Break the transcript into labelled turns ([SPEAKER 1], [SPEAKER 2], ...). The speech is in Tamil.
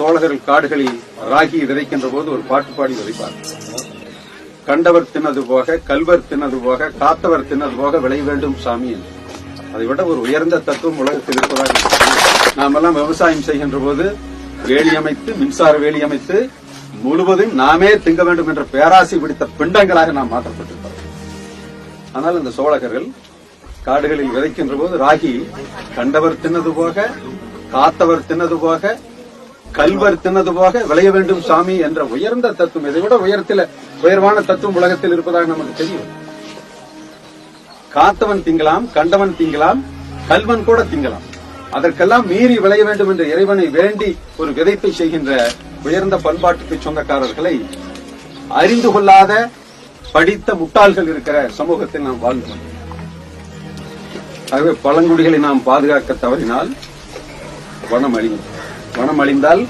[SPEAKER 1] சோழர்கள் காடுகளில் ராகி விதைக்கின்ற போது ஒரு பாட்டு பாடி விதைப்பார். கண்டவர் தின்னது போக கல்வர் தின்னது போக காத்தவர் தின்னது போக விளைய வேண்டும் சாமி என்று. அதை விட ஒரு உயர்ந்த தத்துவம் உலகத்தில் இருப்பதாக நாம் எல்லாம் விவசாயம் செய்கின்ற போது வேலி அமைத்து மின்சார வேலி அமைத்து முழுவதும் நாமே திங்க வேண்டும் என்ற பேராசை பிடித்த பிண்டங்களாக நாம் மாற்றப்பட்டிருக்கிறோம். ஆனால் இந்த சோழகர்கள் காடுகளில் விதைக்கின்ற போது ராகி கண்டவர் தின்னது போக காத்தவர் தின்னது போக கல்வர் தின்னது போக விளைய வேண்டும் சாமி என்ற உயர்ந்த தத்துவம். இதை விட உயரத்தில் உயர்வான தத்துவம் உலகத்தில் இருப்பதாக நமக்கு தெரியும். காத்தவன் திங்கலாம் கண்டவன் திங்கலாம் கல்வன் கூட திங்கலாம். அதற்கெல்லாம் மீறி விளைய வேண்டும் என்ற இறைவனை வேண்டி ஒரு விதைப்பை செய்கின்ற உயர்ந்த பண்பாட்டுக்கு சொந்தக்காரர்களை அறிந்து கொள்ளாத படித்த முட்டாள்கள் இருக்கிற சமூகத்தில் நாம் வாழ்ந்து ஆகவே பழங்குடிகளை நாம் பாதுகாக்க தவறினால் வனம் அழியும். வனம் அழிந்தால்